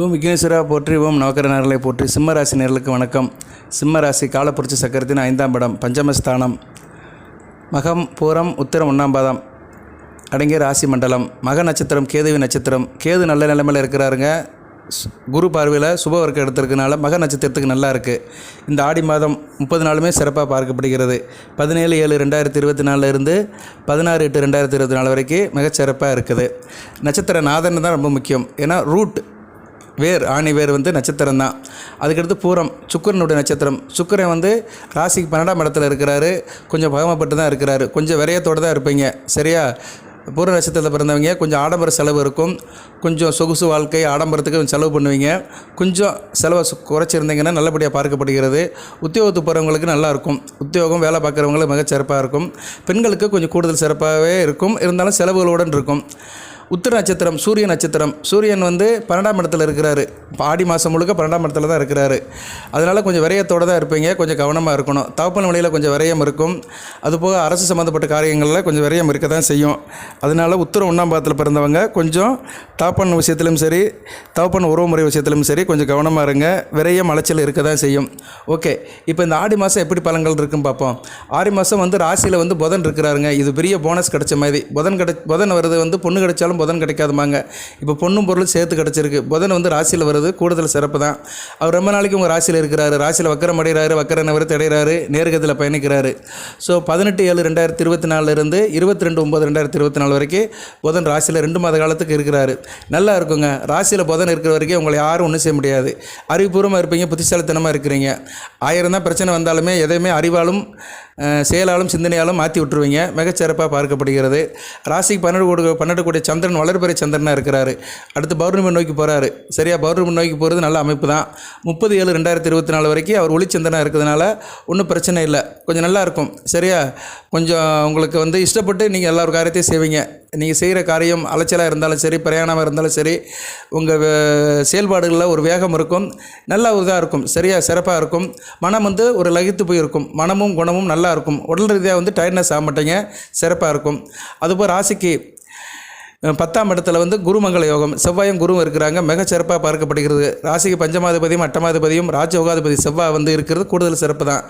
ஓம் விக்னேஸ்வரா போற்றி ஓம் நவக்கர நேரலை போற்றி. சிம்ம ராசி நேர்களுக்கு வணக்கம். சிம்ம ராசி காலப்புரட்சி சக்கரத்தின் ஐந்தாம் படம் பஞ்சமஸ்தானம். மகம் பூரம் உத்திரம் ஒன்றாம் பாதம். அடங்கிய ராசி மண்டலம். மக நட்சத்திரம் கேதுவி நட்சத்திரம். கேது நல்ல நிலைமையில் இருக்கிறாருங்க. குரு பார்வையில் சுப வர்க்கம் எடுத்திருக்கனால மக நட்சத்திரத்துக்கு நல்லா இருக்குது இந்த ஆடி மாதம் முப்பது நாளுமே சிறப்பாக பார்க்கப்படுகிறது. பதினேழு ஏழு ரெண்டாயிரத்தி இருபத்தி நாலுலேருந்து பதினாறு எட்டு ரெண்டாயிரத்தி இருபத்தி நாலு வரைக்கும் மிகச்சிறப்பாக இருக்குது. நட்சத்திர நாதன் தான் ரொம்ப முக்கியம். ஏன்னா ரூட் வேர் ஆணி வேர் வந்து நட்சத்திரம் தான். அதுக்கடுத்து பூரம் சுக்கரனுடைய நட்சத்திரம். சுக்கரன் வந்து ராசிக்கு பன்னெண்டாம் இடத்துல இருக்கிறாரு. கொஞ்சம் பகமப்பட்டு தான் இருக்கிறாரு. கொஞ்சம் விரயத்தோடு தான் இருப்பீங்க. சரியா? பூர நட்சத்திரத்தில் பிறந்தவங்க கொஞ்சம் ஆடம்பர செலவு இருக்கும். கொஞ்சம் சொகுசு வாழ்க்கை ஆடம்பரத்துக்கு கொஞ்சம் செலவு பண்ணுவீங்க. கொஞ்சம் செலவை குறைச்சிருந்தீங்கன்னா நல்லபடியாக பார்க்கப்படுகிறது. உத்தியோகத்துக்கு போகிறவங்களுக்கு நல்லாயிருக்கும் உத்தியோகம் வேலை பார்க்குறவங்களுக்கு மிக சிறப்பாக இருக்கும். பெண்களுக்கு கொஞ்சம் கூடுதல் சிறப்பாகவே இருக்கும். இருந்தாலும் செலவுகளுடன் இருக்கும். உத்திர நட்சத்திரம் சூரிய நட்சத்திரம். சூரியன் வந்து பன்னெண்டாம் இடத்துல இருக்கிறாரு. இப்போ ஆடி மாதம் முழுக்க பன்னெண்டாம் இடத்துல தான் இருக்கிறாரு. அதனால் கொஞ்சம் விரயத்தோடு தான் இருப்பீங்க. கொஞ்சம் கவனமாக இருக்கணும். தவப்பன் வழியில் கொஞ்சம் விரயம் இருக்கும். அதுபோக அரசு சம்மந்தப்பட்ட காரியங்களில் கொஞ்சம் விரயம் இருக்க தான் செய்யும். அதனால் உத்தரம் ஒன்றாம் பாதத்தில் பிறந்தவங்க கொஞ்சம் தவப்பன் விஷயத்திலும் சரி தவப்பன் உறவுமுறை விஷயத்திலும் சரி கொஞ்சம் கவனமாக இருங்க. விரயம் அலைச்சல் இருக்க தான் செய்யும். ஓகே. இப்போ இந்த ஆடி மாதம் எப்படி பலன்கள் இருக்குன்னு பார்ப்போம். ஆடி மாதம் வந்து ராசியில் வந்து புதன் இருக்கிறாருங்க. இது பெரிய போனஸ் கிடைச்ச மாதிரி. புதன் கிடை புதன் வருது வந்து பொண்ணு கிடைச்சாலும் புதன் கிடைக்காதுமாங்க இப்போ பொண்ணும் பொருளும் சேர்த்து கிடச்சிருக்கு. புதன் வந்து ராசியில் வருது. கூடுதல் சிறப்பு தான். அவர் ரொம்ப நாளைக்கு உங்கள் ராசியில் இருக்கிறாரு. ராசியில் வக்கரம் அடைகிறாரு. வக்கர நிவர்த்தி அடைகிறாரு. நேர்கத்தில் பயணிக்கிறாரு. ஸோ பதினெட்டு ஏழு ரெண்டாயிரத்தி இருபத்தி நாலுலேருந்து இருபத்தி ரெண்டு ஒம்பது ரெண்டாயிரத்தி இருபத்தி நாலு வரைக்கும் புதன் ராசியில் ரெண்டு மாத காலத்துக்கு இருக்கிறாரு. நல்லா இருக்குங்க. ராசியில் புதன் இருக்கிற வரைக்கும் உங்களை யாரும் ஒன்றும் செய்ய முடியாது. அறிவுபூர்வமாக இருப்பீங்க. புத்திசாலித்தனமாக இருக்கிறீங்க. ஆயிரம் தான் பிரச்சனை வந்தாலுமே எதையுமே அறிவாலும் செயலாலும் சிந்தனையாலும் மாற்றி விட்டுருவீங்க. மிகச்சிறப்பாக பார்க்கப்படுகிறது. ராசிக்கு பன்னெண்டு கோடி பன்னெண்டு கோடி சந்திரன் வளர்பிறை சந்திரனாக இருக்கிறாரு. அடுத்து பௌர்ணமி நோக்கி போகிறாரு சரியா பௌர்ணமி நோக்கி போகிறது நல்ல அமைப்பு தான். முப்பது ஏழு ரெண்டாயிரத்தி இருபத்தி நாலு வரைக்கும் அவர் ஒளிச்சந்திரனாக இருக்கிறதுனால ஒன்றும் பிரச்சனை இல்லை. கொஞ்சம் நல்லா இருக்கும். சரியா கொஞ்சம் உங்களுக்கு வந்து இஷ்டப்பட்டு நீங்கள் எல்லா ஒரு காரியத்தையும் செய்வீங்க. நீங்கள் செய்கிற காரியம் அலைச்சலாக இருந்தாலும் சரி பிரயாணமாக இருந்தாலும் சரி உங்கள் செயல்பாடுகளில் ஒரு வேகம் இருக்கும். நல்ல இதாக இருக்கும். சரியா சிறப்பாக இருக்கும். மனம் வந்து ஒரு லகித்து போய் இருக்கும். மனமும் குணமும் நல்லா இருக்கும். உடல் ரீதியாக வந்து டயர்ட்னஸ் ஆக மாட்டீங்க. சிறப்பாக இருக்கும். அதுபோல் ராசிக்கு பத்தாம் இடத்துல வந்து குருமங்கள யோகம். செவ்வாயும் குருவும் இருக்கிறாங்க. மிக சிறப்பாக பார்க்கப்படுகிறது. ராசிக்கு பஞ்சமாதிபதியும் அட்டமாதிபதியும் ராஜயோகாதிபதி செவ்வாய் வந்து இருக்கிறது. கூடுதல் சிறப்பு தான்.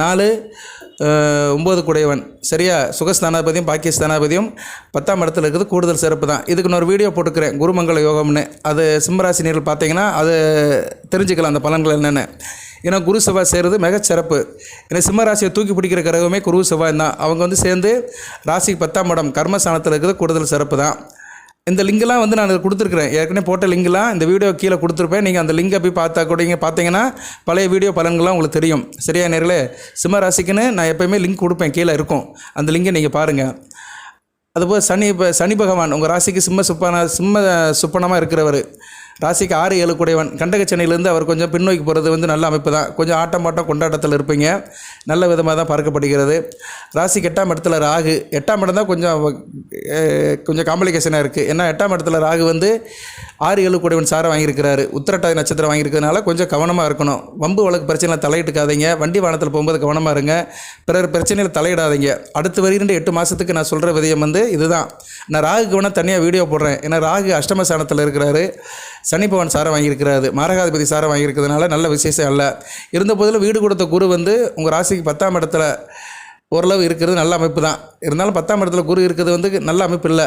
நாலு ஒம்பது குடையவன். சரியா? சுகஸ்தானாதிபதியும் பாக்கியஸ்தானாதிபதியும் பத்தாம் இடத்துல இருக்கிறது கூடுதல் சிறப்பு தான். இதுக்கு நான் ஒரு வீடியோ போட்டுக்கிறேன். குருமங்கள யோகம்னு. அது சிம்மராசினியர்கள் பார்த்தீங்கன்னா அது தெரிஞ்சுக்கலாம் அந்த பலன்கள் என்னென்னு. ஏன்னா குரு செவ்வாய் சேர்றது மிகச் சிறப்பு. ஏன்னா சிம்ம ராசியை தூக்கி பிடிக்கிற கிரகமே குரு செவ்வாய் தான் அவங்க வந்து சேர்ந்து ராசிக்கு பத்தாம் இடம் கர்மஸ்தானத்தில் இருக்கிறது கூடுதல் சிறப்பு தான். இந்த லிங்கெல்லாம் வந்து நான் கொடுத்துருக்குறேன். ஏற்கனவே போட்ட லிங்கெலாம் இந்த வீடியோ கீழே கொடுத்துருப்பேன். நீங்கள் அந்த லிங்கை போய் பார்த்தா கூட நீங்கள் பார்த்தீங்கன்னா பழைய வீடியோ பலன்கள்லாம் உங்களுக்கு தெரியும். சரியா நேர்களே? சிம்ம ராசிக்குன்னு நான் எப்போயுமே லிங்க் கொடுப்பேன். கீழே இருக்கும். அந்த லிங்கை நீங்கள் பாருங்கள் அதுபோல் சனி இப்போ சனி பகவான் உங்கள் ராசிக்கு சிம்ம சுப்பான சிம்ம சுப்பனமாக இருக்கிறவர். ராசிக்கு ஆறு ஏழு கூடையவன். கண்டகச்சனையிலேருந்து அவர் கொஞ்சம் பின்னோக்கி போகிறது வந்து நல்ல அமைப்பு தான் கொஞ்சம் ஆட்டம் பாட்டம் கொண்டாட்டத்தில் இருப்பீங்க. நல்ல விதமாக தான் பார்க்கப்படுகிறது. ராசிக்கு எட்டாம் இடத்துல ராகு. எட்டாம் இடம் தான் கொஞ்சம் கொஞ்சம் காம்ப்ளிகேஷனாக இருக்குது ஏன்னா எட்டாம் இடத்துல ராகு வந்து ஆறு ஏழு கூடவன் சாரை வாங்கியிருக்கிறாரு. உத்திரட்டாதி நட்சத்திரம் வாங்கியிருக்கிறதுனால கொஞ்சம் கவனமாக இருக்கணும். வம்பு வழக்கு பிரச்சனையில் தலையிட்டுக்காதீங்க. வண்டி வாகனத்தில் போகும்போது கவனமாக இருங்க. பிறர் பிரச்சனையில் தலையிடாதீங்க. அடுத்து வருகின்ற எட்டு மாதத்துக்கு நான் சொல்கிற விதயம் வந்து இதுதான். நான் ராகுக்கு வேணால் தனியாக வீடியோ போடுறேன். ஏன்னா ராகு அஷ்டமஸ்தானத்தில் இருக்கிறாரு. சனி பவன் சாரை வாங்கியிருக்கிறாரு. மாரகாதிபதி சாரை வாங்கியிருக்கிறதுனால நல்ல விசேஷம் அல்ல. இருந்த போதில் வீடு கொடுத்த குரு வந்து உங்கள் ராசிக்கு பத்தாம் இடத்துல ஓரளவு இருக்கிறது நல்ல அமைப்பு தான். இருந்தாலும் பத்தாம் இடத்துல குரு இருக்கிறது வந்து நல்ல அமைப்பு இல்லை.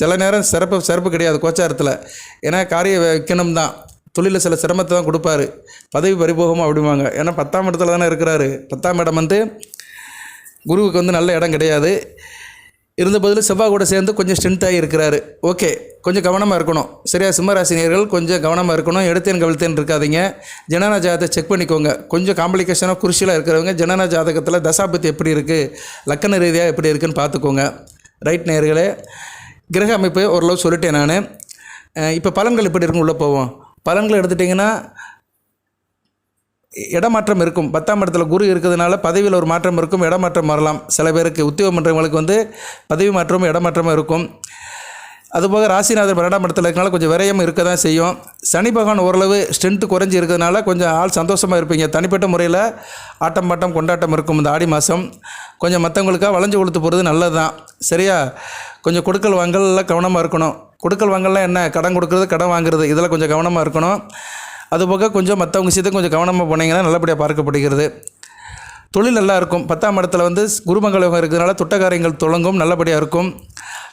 சில நேரம் சிறப்பு சிறப்பு கிடையாது கோச்சாரத்தில். ஏன்னா காரிய வைக்கணும் தான். தொழிலில் சில சிரமத்தை தான் கொடுப்பாரு. பதவி பறிபோகமும் அப்படிம்பாங்க. ஏன்னா பத்தாம் இடத்துல தானே இருக்கிறாரு. பத்தாம் இடம் வந்து குருவுக்கு வந்து நல்ல இடம் கிடையாது. இருந்த பதில் செவ்வாய் கூட சேர்ந்து கொஞ்சம் ஸ்ட்ரென்த்தாகி இருக்கிறாரு. ஓகே கொஞ்சம் கவனமாக இருக்கணும். சரியா சிம்மராசினியர்கள் கொஞ்சம் கவனமாக இருக்கணும். எடுத்தேன் கவிழ்த்தேன் இருக்காதீங்க. ஜனனா ஜாதகத்தை செக் பண்ணிக்கோங்க. கொஞ்சம் காம்ப்ளிகேஷனாக குருஷிலாக இருக்கிறவங்க ஜனனா ஜாதகத்தில் தசாபத்தி எப்படி இருக்குது லக்கண ரீதியாக எப்படி இருக்குன்னு பார்த்துக்கோங்க. ரைட் நேர்களே கிரக அமைப்பு ஓரளவு சொல்லிட்டேன் நான். இப்போ பலன்கள் எப்படி இருக்கும் உள்ளே போவோம். பலன்கள் எடுத்துட்டிங்கன்னா இடமாற்றம் இருக்கும். பத்தாம் இடத்துல குரு இருக்கிறதுனால பதவியில் ஒரு மாற்றம் இருக்கும் இடமாற்றம் வரலாம். சில பேருக்கு உத்தியோகம் பண்ணுறவங்களுக்கு வந்து பதவி மாற்றமும் இடமாற்றமும் இருக்கும். அதுபோக ராசிநாதர் பன்னெண்டாம் இடத்துல இருக்கனால கொஞ்சம் விரயம் இருக்க தான் செய்யும். சனி பகவான் ஓரளவு ஸ்ட்ரென்த்து குறைஞ்சி இருக்கிறதுனால கொஞ்சம் ஆள் சந்தோஷமாக இருப்பீங்க. தனிப்பட்ட முறையில் ஆட்டம் பாட்டம் கொண்டாட்டம் இருக்கும் இந்த ஆடி மாதம் கொஞ்சம் மற்றவங்களுக்காக வளைஞ்சு கொடுத்து போகிறது நல்லது தான் சரியா? கொஞ்சம் கொடுக்கல் வாங்கலில் கவனமாக இருக்கணும். கொடுக்கல் வாங்கல்லாம் என்ன? கடன் கொடுக்குறது கடன் வாங்குறது இதில் கொஞ்சம் கவனமாக இருக்கணும். அதுபோக கொஞ்சம் மற்றவங்க விஷயத்தை கொஞ்சம் கவனமாக போனீங்கன்னா நல்லபடியாக பார்க்கப்படுகிறது. தொழில் நல்லா இருக்கும். பத்தாம் இடத்துல வந்து குருமங்கலம் இருக்கிறதுனால துட்டகாரியங்கள் தொடங்கும் நல்லபடியாக இருக்கும்.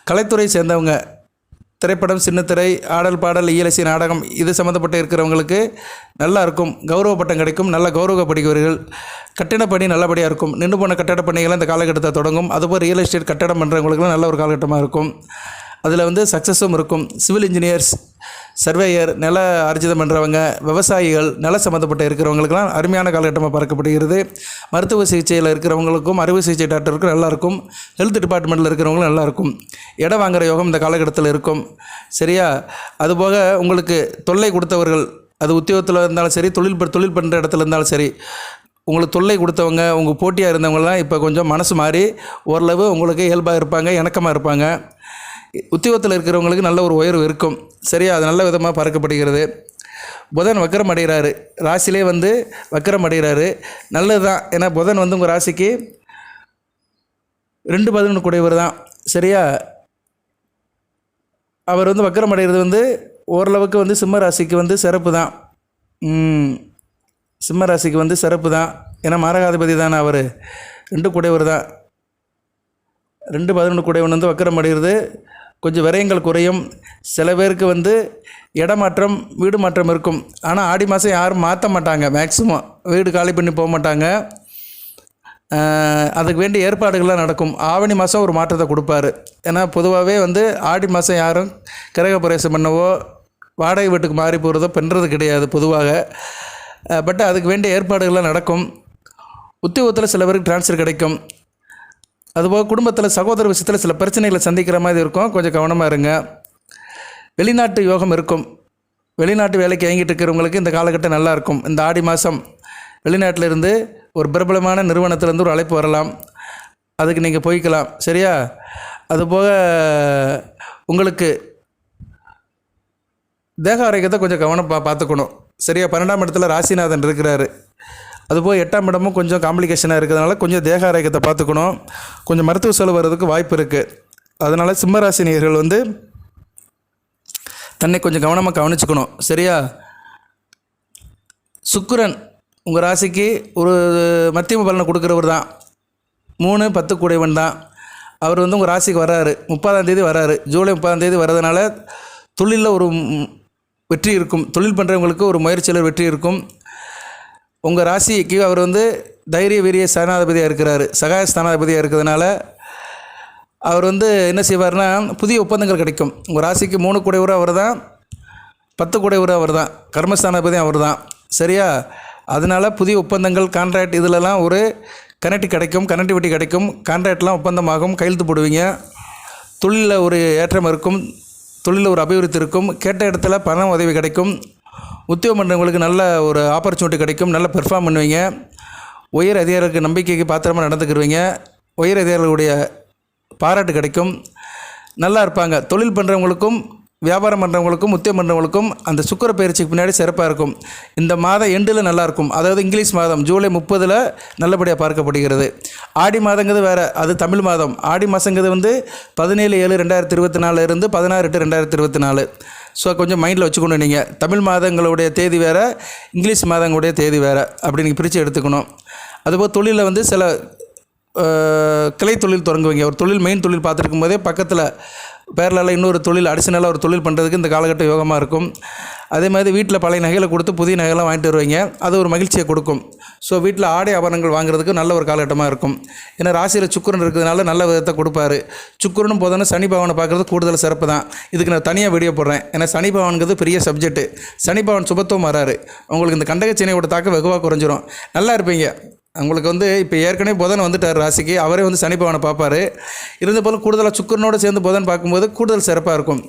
கலைத்துறை சேர்ந்தவங்க திரைப்படம் சின்னத்திரை ஆடல் பாடல் இயலசி நாடகம் இது சம்மந்தப்பட்டு இருக்கிறவங்களுக்கு நல்லா இருக்கும். கௌரவ பட்டம் கிடைக்கும். நல்ல கௌரவப்படுகிறவர்கள் கட்டிட பணி நல்லபடியாக இருக்கும். நின்று போன கட்டட இந்த காலகட்டத்தை தொடங்கும். அதுபோல் ரியல் எஸ்டேட் கட்டடம் பண்ணுறவங்களுக்குலாம் நல்ல ஒரு காலகட்டமாக இருக்கும். அதில் வந்து சக்ஸஸும் இருக்கும். சிவில் இன்ஜினியர்ஸ் சர்வேயர் நில ஆர்ஜிதம் பண்ணுறவங்க விவசாயிகள் நில சம்மந்தப்பட்ட இருக்கிறவங்களுக்கெல்லாம் அருமையான காலகட்டமாக பார்க்கப்படுகிறது. மருத்துவ சிகிச்சையில் இருக்கிறவங்களுக்கும் அறுவை சிகிச்சை டாக்டருக்கும் நல்லாயிருக்கும். ஹெல்த் டிபார்ட்மெண்ட்டில் இருக்கிறவங்களும் நல்லாயிருக்கும். இடம் வாங்குகிற யோகம் இந்த காலகட்டத்தில் இருக்கும். சரியா? அதுபோக உங்களுக்கு தொல்லை கொடுத்தவர்கள் அது உத்தியோகத்தில் இருந்தாலும் சரி தொழில் தொழில் பண்ணுற இடத்துல இருந்தாலும் சரி உங்களுக்கு தொல்லை கொடுத்தவங்க உங்கள் போட்டியாக இருந்தவங்கலாம் இப்போ கொஞ்சம் மனசு மாறி ஓரளவு உங்களுக்கு இயல்பாக இருப்பாங்க இணக்கமாக இருப்பாங்க. உத்தியோகத்தில் இருக்கிறவங்களுக்கு நல்ல ஒரு உயர்வு இருக்கும். சரியா? அது நல்ல விதமாக பார்க்கப்படுகிறது. புதன் வக்கரம் அடைகிறாரு. ராசிலே வந்து வக்கரம் அடைகிறாரு. நல்லது தான் ஏன்னா புதன் வந்து உங்கள் ராசிக்கு ரெண்டு பதினொன்று கூடியவர் தான். சரியா? அவர் வந்து வக்கரம் அடைகிறது வந்து ஓரளவுக்கு வந்து சிம்ம ராசிக்கு வந்து சிறப்பு தான். சிம்ம ராசிக்கு வந்து சிறப்பு தான். ஏன்னா மாரகாதிபதி தானே அவர். ரெண்டு கூடையவர் தான். ரெண்டு பதினொன்று கூடையவன் வந்து வக்கரம் அடைகிறது கொஞ்சம் விரயங்கள் குறையும். சில பேருக்கு வந்து இடமாற்றம் வீடு மாற்றம் இருக்கும். ஆனால் ஆடி மாதம் யாரும் மாற்ற மாட்டாங்க. மேக்ஸிமம் வீடு காலி பண்ணி போக மாட்டாங்க. அதுக்கு வேண்டிய ஏற்பாடுகள்லாம் நடக்கும். ஆவணி மாதம் ஒரு மாற்றத்தை கொடுப்பாரு. ஏன்னா பொதுவாகவே வந்து ஆடி மாதம் யாரும் கிரக பிரவேசம் பண்ணவோ வாடகை வீட்டுக்கு மாறி போகிறதோ பண்ணுறது கிடையாது பொதுவாக. பட் அதுக்கு வேண்டிய ஏற்பாடுகள்லாம் நடக்கும். உத்தியோகத்தில் சில பேருக்கு ட்ரான்ஸ்ஃபர் கிடைக்கும். அதுபோக குடும்பத்தில் சகோதர விஷயத்தில் சில பிரச்சனைகளை சந்திக்கிற மாதிரி இருக்கும். கொஞ்சம் கவனமாக இருங்க. வெளிநாட்டு யோகம் இருக்கும். வெளிநாட்டு வேலைக்கு இயங்கிட்டு இருக்கிறவங்களுக்கு இந்த காலகட்டம் நல்லாயிருக்கும் இந்த ஆடி மாதம் வெளிநாட்டிலிருந்து ஒரு பிரபலமான நிறுவனத்திலேருந்து ஒரு அழைப்பு வரலாம். அதுக்கு நீங்கள் போய்க்கலாம். சரியா? அதுபோக உங்களுக்கு தேக ஆரோக்கியத்தை கொஞ்சம் கவனம் பா பார்த்துக்கணும். சரியா? பன்னெண்டாம் இடத்துல ராசிநாதன் இருக்கிறாரு. அதுபோக எட்டாம் இடமும் கொஞ்சம் காம்ப்ளிகேஷனாக இருக்கிறதுனால கொஞ்சம் தேக ஆரோக்கியத்தை பார்த்துக்கணும். கொஞ்சம் மருத்துவ செலவு வர்றதுக்கு வாய்ப்பு இருக்குது அதனால் சிம்மராசினியர்கள் வந்து தன்னை கொஞ்சம் கவனமாக கவனிச்சுக்கணும். சரியா? சுக்கரன் உங்கள் ராசிக்கு ஒரு மத்தியம பலனை கொடுக்குறவர் தான். மூணு பத்து கூடைவன் தான். அவர் வந்து உங்கள் ராசிக்கு வர்றாரு. முப்பதாம் தேதி வர்றாரு. ஜூலை முப்பதாம் தேதி வர்றதுனால தொழிலில் ஒரு வெற்றி இருக்கும். தொழில் பண்ணுறவங்களுக்கு ஒரு முயற்சியில் வெற்றி இருக்கும். உங்கள் ராசிக்கு அவர் வந்து தைரிய வீரிய ஸ்தானாதிபதியாக இருக்கிறார். சகாய ஸ்தானாதிபதியாக இருக்கிறதுனால அவர் வந்து என்ன செய்வார்னா புதிய ஒப்பந்தங்கள் கிடைக்கும். உங்கள் ராசிக்கு மூணு கூடையவரும் அவர் தான் பத்து கூடையவரும் அவர் தான் கர்மஸ்தானாதிபதியும் அவர் தான் சரியா? அதனால் புதிய ஒப்பந்தங்கள் கான்ட்ராக்ட் இதிலலாம் ஒரு கனெக்ட் கிடைக்கும் கனெக்டிவிட்டி கிடைக்கும். கான்ட்ராக்ட்லாம் ஒப்பந்தமாகும் கையெழுத்து போடுவீங்க. தொழிலில் ஒரு ஏற்றம் இருக்கும் தொழிலில் ஒரு அபிவிருத்தி இருக்கும். கேட்ட இடத்துல பணம் உதவி கிடைக்கும். உத்தியோகம் பண்ணுறவங்களுக்கு நல்ல ஒரு ஆப்பர்ச்சுனிட்டி கிடைக்கும். நல்ல பெர்ஃபார்ம் பண்ணுவீங்க. உயர் அதிகாரிகளுக்கு நம்பிக்கைக்கு பாத்திரமாக நடந்துக்கிருவீங்க. உயர் அதிகாரிகளுடைய பாராட்டு கிடைக்கும். நல்லா இருப்பாங்க. தொழில் பண்ணுறவங்களுக்கும் வியாபாரம் பண்ணுறவங்களுக்கும் உத்தியம் பண்ணுறவங்களுக்கும் அந்த சுக்கர பயிற்சிக்கு பின்னாடி சிறப்பாக இருக்கும். இந்த மாதம் எண்டில் நல்லாயிருக்கும் அதாவது இங்கிலீஷ் மாதம் ஜூலை முப்பதில் நல்லபடியாக பார்க்கப்படுகிறது. ஆடி மாதங்கிறது வேறு அது தமிழ் மாதம். ஆடி மாதங்கிறது வந்து பதினேழு ஏழு ரெண்டாயிரத்தி இருபத்தி நாலுலேருந்து பதினாறு எட்டு ரெண்டாயிரத்தி இருபத்தி நாலு. ஸோ கொஞ்சம் மைண்டில் வச்சுக்கணும் நீங்கள் தமிழ் மாதங்களுடைய தேதி வேறு இங்கிலீஷ் மாதங்களுடைய தேதி வேறு அப்படி நீங்கள் பிரித்து எடுத்துக்கணும். அதுபோல் தொழிலில் வந்து சில கிளை தொழில் தொடங்குவீங்க. ஒரு தொழில் மெயின் தொழில் பார்த்துருக்கும் போதே பக்கத்தில் பேரலால் இன்னொரு தொழில் அடிஷனலாக ஒரு தொழில் பண்ணுறதுக்கு இந்த காலகட்டம் யோகமாக இருக்கும். அதே மாதிரி வீட்டில் பழைய நகைகளை கொடுத்து புதிய நகைலாம் வாங்கிட்டு வருவீங்க. அது ஒரு மகிழ்ச்சியை கொடுக்கும். ஸோ வீட்டில் ஆடை ஆபரணங்கள் வாங்குறதுக்கு நல்ல ஒரு காலகட்டமாக இருக்கும். ஏன்னா ராசியில் சுக்கிரன் இருக்கிறதுனால நல்ல விதத்தை கொடுப்பாரு. சுக்கரனும் போதும்னா சனி பகவானை பார்க்குறது கூடுதல் சிறப்பு தான். இதுக்கு நான் தனியாக வீடியோ போடுறேன். ஏன்னா சனி பகவானுங்கிறது பெரிய சப்ஜெக்ட்டு சனி பகவான் சுபத்துவம் வராரு. உங்களுக்கு இந்த கண்டகச்சனையோட தாக்கம் வெகுவாக குறைஞ்சிரும். நல்லா இருப்பீங்க. உங்களுக்கு வந்து இப்போ ஏற்கனவே புதன் வந்துட்டார் ராசிக்கு. அவரே வந்து சனி பகவானை பார்ப்பாரு. இருந்த போல கூடுதலாக சுக்கரனோடு சேர்ந்து புதன் பார்க்கும்போது கூடுதல் சிறப்பாக இருக்கும்.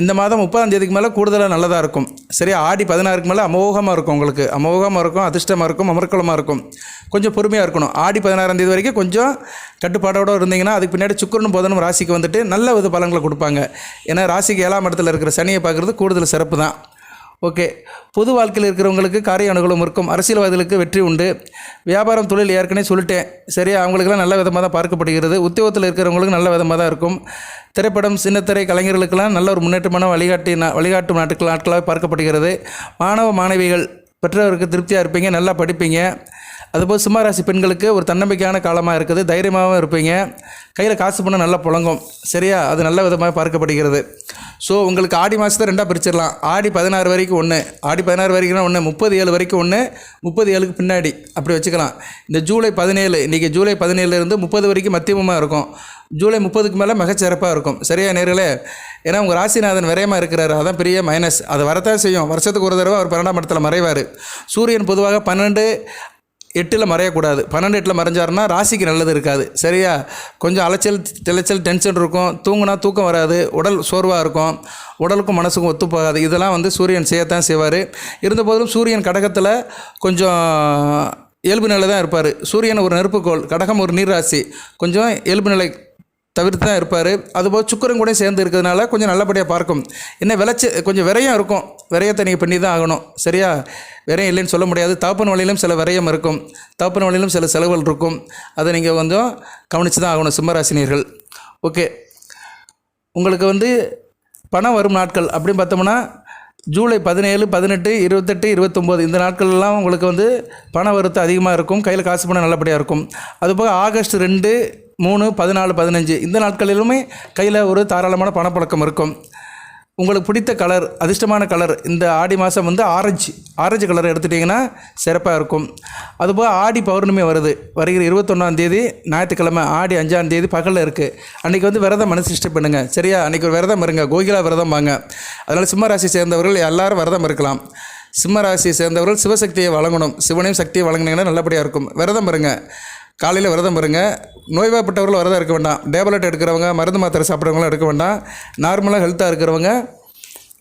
இந்த மாதம் முப்பதாம் தேதிக்கு மேலே கூடுதலாக நல்லதாக இருக்கும். சரியா? ஆடி பதினாறுக்கு மேலே அமோகமாக இருக்கும் உங்களுக்கு. அமோகமாக இருக்கும் அதிர்ஷ்டமாக இருக்கும் அமர்க்கலமாக இருக்கும். கொஞ்சம் பொறுமையாக இருக்கணும். ஆடி பதினாறாம் தேதி வரைக்கும் கொஞ்சம் கட்டுப்பாடோடு இருந்தீங்கன்னா அதுக்கு பின்னாடி சுக்கரனும் புதனும் ராசிக்கு வந்துட்டு நல்ல வித பலன்களை கொடுப்பாங்க. ஏன்னா ராசிக்கு ஏழாம் இடத்துல இருக்கிற சனியை பார்க்குறது கூடுதல் சிறப்பு தான். ஓகே. பொது வாழ்க்கையில் இருக்கிறவங்களுக்கு காரிய அனுகூலம் இருக்கும். அரசியல்வாதிகளுக்கு வெற்றி உண்டு. வியாபாரம் தொழில் ஏற்கனவே சொல்லிட்டேன். சரியா? அவங்களுக்கெல்லாம் நல்ல விதமாக தான் பார்க்கப்படுகிறது. உத்தியோகத்தில் இருக்கிறவங்களுக்கு நல்ல விதமாக தான் இருக்கும். திரைப்படம் சின்னத்திரை கலைஞர்களுக்கெல்லாம் நல்ல ஒரு முன்னேற்றமான வழிகாட்டி வழிகாட்டும் நாட்கள் நாட்களாக பார்க்கப்படுகிறது. மாணவ மாணவிகள் பெற்றவருக்கு திருப்தியாக இருப்பீங்க நல்லா படிப்பீங்க. அதுபோல் சிம்மராசி பெண்களுக்கு ஒரு தன்னம்பிக்கையான காலமாக இருக்குது தைரியமாகவும் இருப்பீங்க. கையில் காசு பண்ண நல்லா புழங்கும். சரியா? அது நல்ல விதமாக பார்க்கப்படுகிறது. ஸோ உங்களுக்கு ஆடி மாதத்தை ரெண்டாக பிரிச்சிடலாம். ஆடி பதினாறு வரைக்கும் ஒன்று ஆடி பதினாறு வரைக்கும் ஒன்று முப்பது ஏழு வரைக்கும் ஒன்று முப்பது ஏழுக்கு பின்னாடி. அப்படி வச்சுக்கலாம். இந்த ஜூலை பதினேழு இன்றைக்கி ஜூலை பதினேழுலேருந்து முப்பது வரைக்கும் மத்தியமமாக இருக்கும். ஜூலை முப்பதுக்கு மேலே மிகச்சிறப்பாக இருக்கும். சரியா நேர்களே? ஏன்னா உங்கள் ராசிநாதன் விரயமாக இருக்கிறாரு. அதான் பெரிய மைனஸ் அது வரத்தான் செய்யும். வருஷத்துக்கு ஒரு தடவை அவர் பன்னெண்டாம் இடத்துல மறைவார். சூரியன் பொதுவாக பன்னெண்டு எட்டில் மறையக்கூடாது. பன்னெண்டு எட்டில் மறைஞ்சாருன்னா ராசிக்கு நல்லது இருக்காது. சரியா? கொஞ்சம் அலைச்சல் திளைச்சல் டென்ஷன் இருக்கும். தூங்குனா தூக்கம் வராது. உடல் சோர்வாக இருக்கும். உடலுக்கும் மனசுக்கும் ஒத்து போகாது. இதெல்லாம் வந்து சூரியன் செய்யத்தான் செய்வார். இருந்தபோதிலும் சூரியன் கடகத்தில் கொஞ்சம் இயல்பு நிலை தான் இருப்பார். சூரியன் ஒரு நெருப்புக்கோள் கடகம் ஒரு நீர்ராசி. கொஞ்சம் இயல்பு நிலை தவிர்த்து தான் இருப்பார். அதுபோல் சுக்கரன் கூட சேர்ந்து இருக்கிறதுனால கொஞ்சம் நல்லபடியாக பார்க்கும். என்ன விளைச்சி கொஞ்சம் விரயம் இருக்கும். விரயத்தை நீங்கள் பண்ணி தான் ஆகணும். சரியா? விரயம் இல்லைன்னு சொல்ல முடியாது. தகப்பன் வழியிலும் சில விரயம் இருக்கும். தகப்பன் வழியிலும் சில செலவுகள் இருக்கும். அதை நீங்கள் கொஞ்சம் கவனித்து தான் ஆகணும் சிம்மராசினியர்கள். ஓகே. உங்களுக்கு வந்து பணம் வரும் நாட்கள் அப்படின்னு பார்த்தோம்னா ஜூலை பதினேழு பதினெட்டு இருபத்தெட்டு இருபத்தொம்போது இந்த நாட்கள்லாம் உங்களுக்கு வந்து பண வரத்து அதிகமாக இருக்கும். கையில் காசு பணம் நல்லபடியாக இருக்கும். அதுபோக ஆகஸ்ட் ரெண்டு மூணு பதினாலு பதினஞ்சு. இந்த நாட்களிலுமே கையில் ஒரு தாராளமான பணப்பழக்கம் இருக்கும். உங்களுக்கு பிடித்த கலர் அதிர்ஷ்டமான கலர் இந்த ஆடி மாதம் வந்து ஆரஞ்சு ஆரஞ்சு கலர் எடுத்துட்டிங்கன்னா சிறப்பாக இருக்கும். அதுபோக ஆடி பௌர்ணமி வருது. வருகிற இருபத்தொன்னாந்தேதி ஞாயிற்றுக்கிழமை ஆடி அஞ்சாந்தேதி பகலில் இருக்குது அன்றைக்கி வந்து விரதம் மனசிஷ்டி பண்ணுங்கள் சரியா? அன்றைக்கி ஒரு விரதம் இருங்க. கோகிலா விரதம் வாங்க. அதனால் சிம்மராசி சேர்ந்தவர்கள் எல்லாரும் விரதம் இருக்கலாம். சிம்மராசி சேர்ந்தவர்கள் சிவசக்தியை வழங்கணும். சிவனையும் சக்தியை வழங்கினீங்கன்னா நல்லபடியாக இருக்கும். விரதம் இருங்க. காலையில் விரதம் இருங்க. நோய்வாய்ப்பட்டவர்கள் விரதம் இருக்க வேண்டாம். டேப்லெட் எடுக்கிறவங்க மருந்து மாத்திரை சாப்பிட்றவங்களாம் எடுக்க வேண்டாம். நார்மலாக ஹெல்த்தாக இருக்கிறவங்க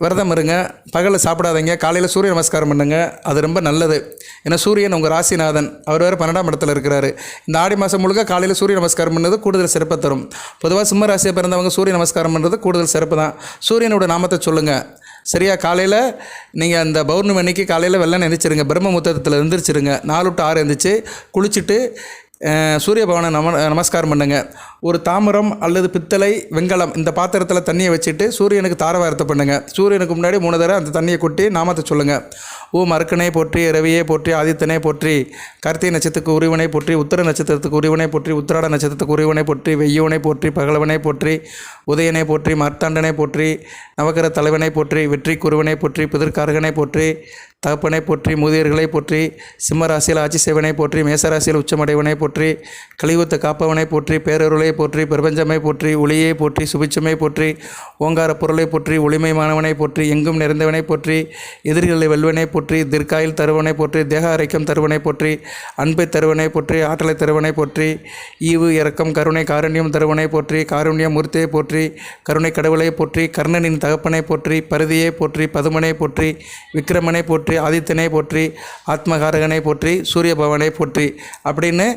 விரதம் இருங்க. பகலில் சாப்பிடாதீங்க. காலையில் சூரிய நமஸ்காரம் பண்ணுங்க. அது ரொம்ப நல்லது. ஏன்னா சூரியன் உங்கள் ராசிநாதன். அவர் வேறு பன்னெண்டாம் இடத்துல இருக்கிறாரு. இந்த ஆடி மாதம் முழுக்க காலையில் சூரிய நமஸ்காரம் பண்ணுறது கூடுதல் சிறப்பை தரும். பொதுவாக சிம்ம ராசியை பிறந்தவங்க சூரிய நமஸ்காரம் பண்ணுறது கூடுதல் சிறப்பு தான். சூரியனோட நாமத்தை சொல்லுங்கள் சரியா? காலையில் நீங்கள் அந்த பௌர்ணமி அன்னைக்கு காலையில் வெள்ளம் எந்திரிச்சிருங்க. பிரம்ம முத்தத்தில் எந்திரிச்சிருங்க. நாலு டு ஆறு எந்திரிச்சு குளிச்சுட்டு சூரிய பகவானை நம நமஸ்காரம் பண்ணுங்க. ஒரு தாமரம் அல்லது பித்தளை வெங்கலம் இந்த பாத்திரத்தில் தண்ணியை வச்சுட்டு சூரியனுக்கு தாரவாரத்தை பண்ணுங்க. சூரியனுக்கு முன்னாடி மூணு தடவை அந்த தண்ணியை கொட்டி நாமத்தை சொல்லுங்கள் ஓ மறுக்கனை போற்றி ரவியை போற்றி ஆதித்தனை போற்றி கார்த்திகை நட்சத்திரத்துக்கு உரிவனை போற்றி உத்தர நட்சத்திரத்துக்கு உரிவனை போற்றி உத்திராட நட்சத்திரத்துக்கு உரிவனை போற்றி வெய்யவனை போற்றி பகலவனை போற்றி உதயனை போற்றி மார்த்தாண்டனை போற்றி நவகர தலைவனை போற்றி வெற்றி குருவனை போற்றி புதிர்காரகனை போற்றி தகப்பனை போற்றி மூதியர்களை போற்றி சிம்மராசியில் ஆட்சி செய்வனை போற்றி மேசராசியில் உச்சமடைவனை போற்றி கழிவுத்த காப்பவனை போற்றி பேரருளை போற்றி பிரபஞ்சமை போற்றி ஒளியை போற்றி சுபிச்சமை போற்றி ஓங்கார பொருளை போற்றி ஒளிமை மாணவனை போற்றி எங்கும் நிறைந்தவனை போற்றி எதிர்களை வெல்வனை போற்றி திர்காயில் தருவனை போற்றி தேக அரைக்கம் தருவனை போற்றி அன்பை தருவனை போற்றி ஆற்றலை தருவனை போற்றி ஈவு இரக்கம் கருணை காருண்யம் தருவனை போற்றி காருண்ய மூர்த்தியை போற்றி கருணை கடவுளை போற்றி கர்ணனின் தகப்பனை போற்றி பருதியை போற்றி பதுமனை போற்றி விக்ரமனை போற்றி ஆதித்தனை போற்றி ஆத்மகாரகனை போற்றி சூரிய பவனை போற்றி அப்படின்னு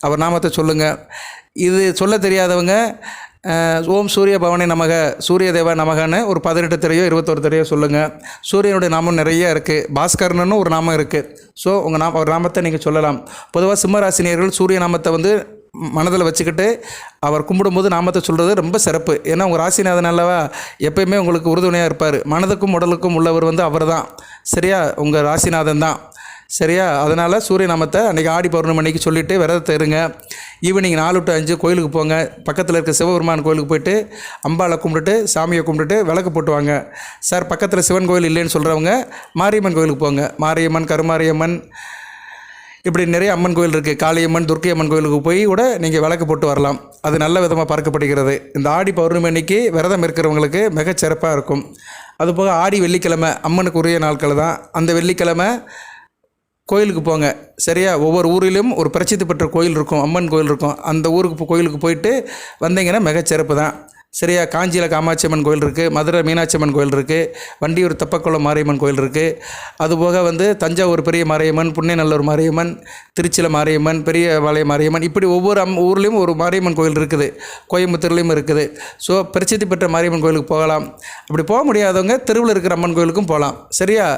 அவர் நாமத்தை சொல்லுங்கள் இது சொல்ல தெரியாதவங்க ஓம் சூரிய பவனை நமக சூரிய தேவ நமகன்னு ஒரு பதினெட்டு திரையோ இருபத்தொரு திரையோ சொல்லுங்கள் சூரியனுடைய நாமம் நிறைய இருக்குது பாஸ்கரன்னு ஒரு நாமம் இருக்குது ஸோ உங்கள் நாம அவர் நாமத்தை நீங்கள் சொல்லலாம். பொதுவாக சிம்மராசினியர்கள் சூரிய நாமத்தை வந்து மனதில் வச்சுக்கிட்டு அவர் கும்பிடும்போது நாமத்தை சொல்கிறது ரொம்ப சிறப்பு. ஏன்னா உங்கள் ராசிநாதன் அல்லவா எப்பயுமே உங்களுக்கு உறுதுணையாக இருப்பார். மனதுக்கும் உடலுக்கும் உள்ளவர் வந்து அவர் தான் சரியா? உங்கள் ராசிநாதன் தான். சரியா? அதனால் சூரிய நாமத்தை அன்றைக்கி ஆடி பௌர்ணமி அன்னைக்கு சொல்லிவிட்டு விரதத்தை இருங்க. ஈவினிங் நாலு டு அஞ்சு கோயிலுக்கு போங்க. பக்கத்தில் இருக்க சிவபெருமான் கோயிலுக்கு போயிட்டு அம்பாளை கும்பிட்டுட்டு சாமியை கும்பிட்டுட்டு விளக்கு போட்டுவாங்க சார் பக்கத்தில் சிவன் கோயில் இல்லைன்னு சொல்கிறவங்க மாரியம்மன் கோயிலுக்கு போங்க. மாரியம்மன் கருமாரியம்மன் இப்படி நிறைய அம்மன் கோயில் இருக்குது காளியம்மன் துர்க்கை அம்மன் கோயிலுக்கு போய் கூட நீங்கள் விளக்கு போட்டு வரலாம். அது நல்ல விதமாக பார்க்கப்படுகிறது. இந்த ஆடி பௌர்ணமி அன்னைக்கு விரதம் இருக்கிறவங்களுக்கு மிகச்சிறப்பாக இருக்கும். அதுபோக ஆடி வெள்ளிக்கிழமை அம்மனுக்கு உரிய நாட்கள் தான். அந்த வெள்ளிக்கிழமை கோயிலுக்கு போங்க. சரியா? ஒவ்வொரு ஊரிலும் ஒரு பிரசித்தி பெற்ற கோயில் இருக்கும். அம்மன் கோயில் இருக்கும். அந்த ஊருக்கு கோயிலுக்கு போயிட்டு வந்தீங்கன்னா மிகச்சிறப்பு தான். சரியா காஞ்சியில் காமாட்சி அம்மன் கோயில் இருக்குது மதுரை மீனாட்சி அம்மன் கோயில் இருக்குது வண்டியூர் தெப்பக்குளம் மாரியம்மன் கோயில் இருக்குது அதுபோக வந்து தஞ்சாவூர் பெரிய மாரியம்மன் புண்ணியநல்லூர் மாரியம்மன் திருச்சியில் மாரியம்மன் பெரிய வாளைய மாரியம்மன் இப்படி ஒவ்வொரு அம் ஊர்லேயும் ஒரு மாரியம்மன் கோயில் இருக்குது. கோயம்புத்தூர்லேயும் இருக்குது. ஸோ பிரசித்தி பெற்ற மாரியம்மன் கோயிலுக்கு போகலாம். அப்படி போக முடியாதவங்க தெருவில் இருக்கிற அம்மன் கோயிலுக்கும் போகலாம். சரியா?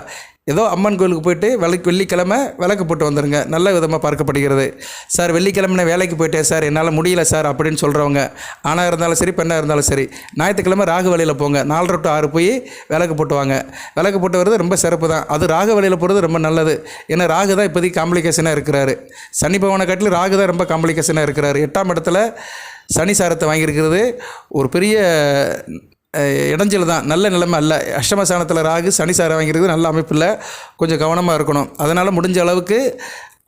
ஏதோ அம்மன் கோயிலுக்கு போயிட்டு விளக்கு வெள்ளிக்கிழமை விளக்கு போட்டு வந்துடுங்க நல்ல விதமாக பார்க்கப்படுகிறது. சார் வெள்ளிக்கிழமை நான் வேலைக்கு போயிட்டேன் சார். என்னால் முடியல சார் அப்படின்னு சொல்கிறவங்க ஆணாக இருந்தாலும் சரி பெண்ணாக இருந்தாலும் சரி ஞாயிற்றுக்கிழமை ராகு வழியில் போங்க. நாலரை டு ஆறு போய் விளக்கு போட்டுவாங்க விளக்கு போட்டு வர்றது ரொம்ப சிறப்பு தான். அது ராகு வழியில் போகிறது ரொம்ப நல்லது. ஏன்னா ராகு தான் இப்போதைக்கு காம்ப்ளிகேஷனாக இருக்கிறாரு. சனி பவனை காட்டிலும் ராகு தான் ரொம்ப காம்ப்ளிகேஷனாக இருக்கிறாரு. எட்டாம் இடத்துல சனி சாரத்தை வாங்கியிருக்கிறது. ஒரு பெரிய இடைஞ்சல் தான். நல்ல நிலைமை அல்ல. அஷ்டமசானத்தில் ராகு சனி சாரம் வாங்கிறது நல்ல அமைப்பு இல்லை. கொஞ்சம் கவனமாக இருக்கணும். அதனால் முடிஞ்ச அளவுக்கு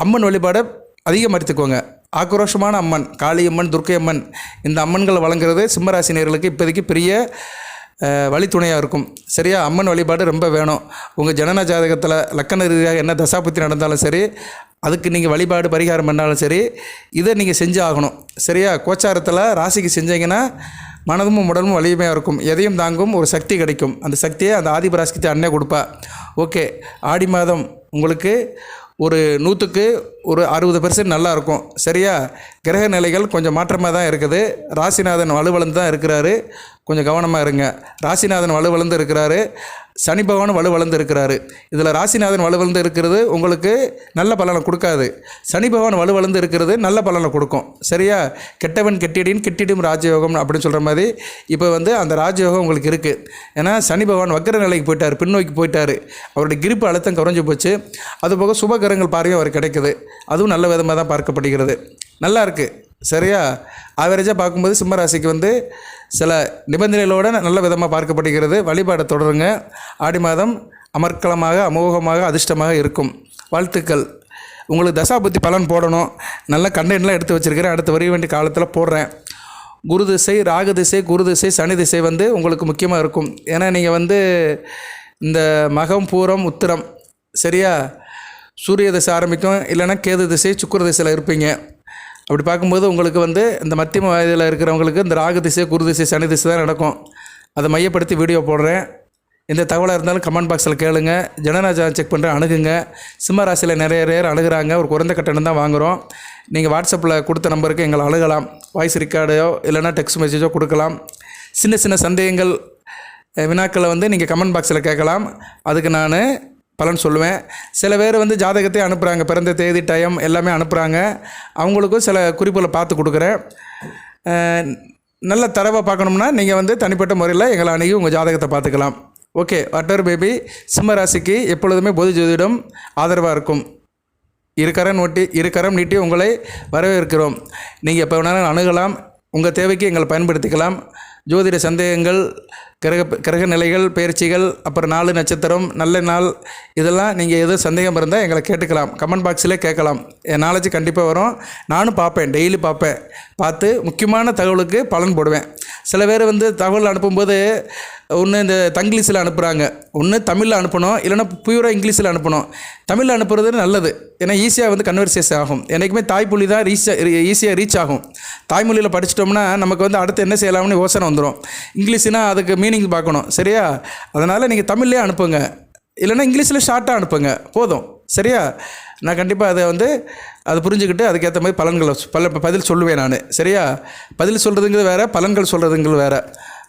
அம்மன் வழிபாடை அதிகப்படுத்திக்கோங்க ஆக்ரோஷமான அம்மன் காளியம்மன் துர்க்கையம்மன் இந்த அம்மன்களை வழங்குறது சிம்மராசினியர்களுக்கு இப்போதைக்கு பெரிய வழித்துணையாக இருக்கும். சரியா? அம்மன் வழிபாடு ரொம்ப வேணும். உங்கள் ஜனன ஜாதகத்தில் லக்கண ரீதியாக என்ன தசாபுத்தி நடந்தாலும் சரி அதுக்கு நீங்கள் வழிபாடு பரிகாரம் பண்ணாலும் சரி இதை நீங்கள் செஞ்சு ஆகணும். சரியா? கோச்சாரத்தில் ராசிக்கு செஞ்சீங்கன்னா மனதும் உடலும் வலிமையாக இருக்கும். எதையும் தாங்கும் ஒரு சக்தி கிடைக்கும். அந்த சக்தியை அந்த ஆதிபராசக்தி அண்ணே கொடுப்பா. ஓகே. ஆடி மாதம் உங்களுக்கு ஒரு நூற்றுக்கு ஒரு அறுபது பெர்சன்ட் நல்லாயிருக்கும் சரியா? கிரக நிலைகள் கொஞ்சம் மாற்றமாக தான் இருக்குது. ராசிநாதன் வலுவளந்து தான் இருக்கிறாரு. கொஞ்சம் கவனமாக இருங்க. ராசிநாதன் வலுவளந்து இருக்கிறாரு. சனி பகவான் வலுவளந்து இருக்கிறாரு இதில் ராசிநாதன் வலுவளந்து இருக்கிறது உங்களுக்கு நல்ல பலனை கொடுக்காது. சனி பகவான் வலுவளந்து இருக்கிறது நல்ல பலனை கொடுக்கும். சரியா? கெட்டவன் கெட்டிடின் கெட்டிடும் ராஜயோகம் அப்படின்னு சொல்கிற மாதிரி இப்போ வந்து அந்த ராஜயோகம் உங்களுக்கு இருக்குது ஏன்னா சனி பகவான் வக்கர நிலைக்கு போயிட்டார் பின்னோக்கி போயிட்டார். அவருடைய கிரிப்பு அழுத்தம் குறைஞ்சு போச்சு. அதுபோக சுபகரங்கள் பார்வையும் அவர் கிடைக்குது. அதுவும் நல்ல விதமாக தான் பார்க்கப்படுகிறது. நல்லா இருக்குது சரியா? ஆவரேஜாக பார்க்கும்போது சிம்மராசிக்கு வந்து சில நிபந்தனைகளோடு நல்ல விதமாக பார்க்கப்படுகிறது. வழிபாடை தொடருங்க. ஆடி மாதம் அமர்க்கலமாக அமோகமாக அதிர்ஷ்டமாக இருக்கும். வாழ்த்துக்கள். உங்களுக்கு தசாபுத்தி பலன் போடணும். நல்ல கண்டென்ட்லாம் எடுத்து வச்சுருக்கிறேன். அடுத்து வரைய வேண்டிய காலத்தில் போடுறேன். குரு திசை ராகு திசை குரு திசை சனி திசை வந்து உங்களுக்கு முக்கியமாக இருக்கும். ஏன்னா நீங்கள் வந்து இந்த மகம் பூரம் உத்திரம் சரியா? சூரிய திசை ஆரம்பிக்கும். இல்லைன்னா கேது திசை சுக்கர திசையில் இருப்பீங்க. அப்படி பார்க்கும்போது உங்களுக்கு வந்து இந்த மத்தியம வயதில் இருக்கிறவங்களுக்கு இந்த ராகு திசை குரு திசை சனி திசை தான் நடக்கும். அதை மையப்படுத்தி வீடியோ போடுறேன். எந்த தகவலாக இருந்தாலும் கமெண்ட் பாக்ஸில் கேளுங்க. ஜனநாஜா செக் பண்ணுறேன் அணுகுங்க. சிம்ம ராசியில் நிறைய பேர் அணுகிறாங்க. ஒரு குறைந்த கட்டணம் தான் வாங்குகிறோம் நீங்கள் வாட்ஸ்அப்பில் கொடுத்த நம்பருக்கு எங்களை அணுகலாம். வாய்ஸ் ரெக்கார்டையோ இல்லைன்னா டெக்ஸ்ட் மெசேஜோ கொடுக்கலாம். சின்ன சின்ன சந்தேகங்கள் வினாக்களை வந்து நீங்கள் கமெண்ட் பாக்ஸில் கேட்கலாம். அதுக்கு நான் பலன் சொல்லுவேன். சில பேர் வந்து ஜாதகத்தை அனுப்புகிறாங்க பிறந்த தேதி டைம் எல்லாமே அனுப்புகிறாங்க அவங்களுக்கும் சில குறிப்புகளை பார்த்து கொடுக்குறேன். நல்ல தரவை பார்க்கணும்னா நீங்கள் வந்து தனிப்பட்ட முறையில் எங்களை அணுகி உங்கள் ஜாதகத்தை பார்த்துக்கலாம். ஓகே வாட்டர் பேபி சிம்ம ராசிக்கு எப்பொழுதுமே பொது ஜோதிடம் ஆதரவாக இருக்கும். இருக்கரம் ஒட்டி இருக்கரம் நீட்டி உங்களை வரவேற்கிறோம். நீங்கள் எப்போ வேணாலும் அணுகலாம். உங்கள் தேவைக்கு எங்களை பயன்படுத்திக்கலாம். ஜோதிட சந்தேகங்கள் கிரக கிரக நிலைகள் பயிற்சிகள் அப்புறம் நாலு நட்சத்திரம் நல்ல நாள் இதெல்லாம் நீங்கள் எதுவும் சந்தேகம் இருந்தால் எங்களை கேட்டுக்கலாம். கமெண்ட் பாக்ஸில் கேட்கலாம். என் நாலேஜ் கண்டிப்பாக வரும். நானும் பார்ப்பேன் டெய்லி பார்ப்பேன். பார்த்து முக்கியமான தகவலுக்கு பலன் போடுவேன். சில பேர் வந்து தகவல் அனுப்பும்போது ஒன்று இந்த தங்கிலீஷில் அனுப்புகிறாங்க ஒன்று தமிழில் அனுப்பணும் இல்லைன்னா பியூராக இங்கிலீஷில் அனுப்பணும். தமிழில் அனுப்புறது நல்லது. ஏன்னா ஈஸியாக வந்து கன்வர்சேஷன் ஆகும். என்றைக்குமே தாய்மொழி தான் ரீச் ஈஸியாக ரீச் ஆகும். தாய்மொழியில் படிச்சிட்டோம்னா நமக்கு வந்து அடுத்து என்ன செய்யலாம்னு யோசனை வந்துடும் இங்கிலீஷ்னா அதுக்கு மீனிங் பார்க்கணும். சரியா? அதனால் நீங்கள் தமிழ்லேயே அனுப்புங்க. இல்லைன்னா இங்கிலீஷில் ஷார்ட்டாக அனுப்புங்க. போதும். சரியா? நான் கண்டிப்பாக அதை வந்து அதை புரிஞ்சுக்கிட்டு அதுக்கேற்ற மாதிரி பலன்களை பல பதில் சொல்லுவேன் நான். சரியா? பதில் சொல்கிறதுங்கிறது வேறு பலன்கள் சொல்கிறதுங்கிறது வேறு.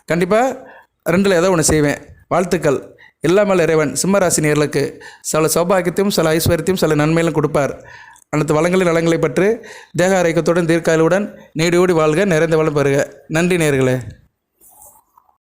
கண்டிப்பாக ரெண்டில் ஏதோ ஒன்று செய்வேன். வாழ்த்துக்கள். எல்லாமல் இறைவன். சிம்மராசினியர்களுக்கு சில சௌபாகியத்தையும் சில ஐஸ்வர்யத்தையும் சில நன்மையிலும் கொடுப்பார். அனைத்து வளங்களின் நலங்களை பற்றி தேக ஆரோக்கியத்துடன் தீர்க்காலுடன் நீடியோடி வாழ்க நிறைந்த வளம் பெறுக. நன்றி நேர்களே.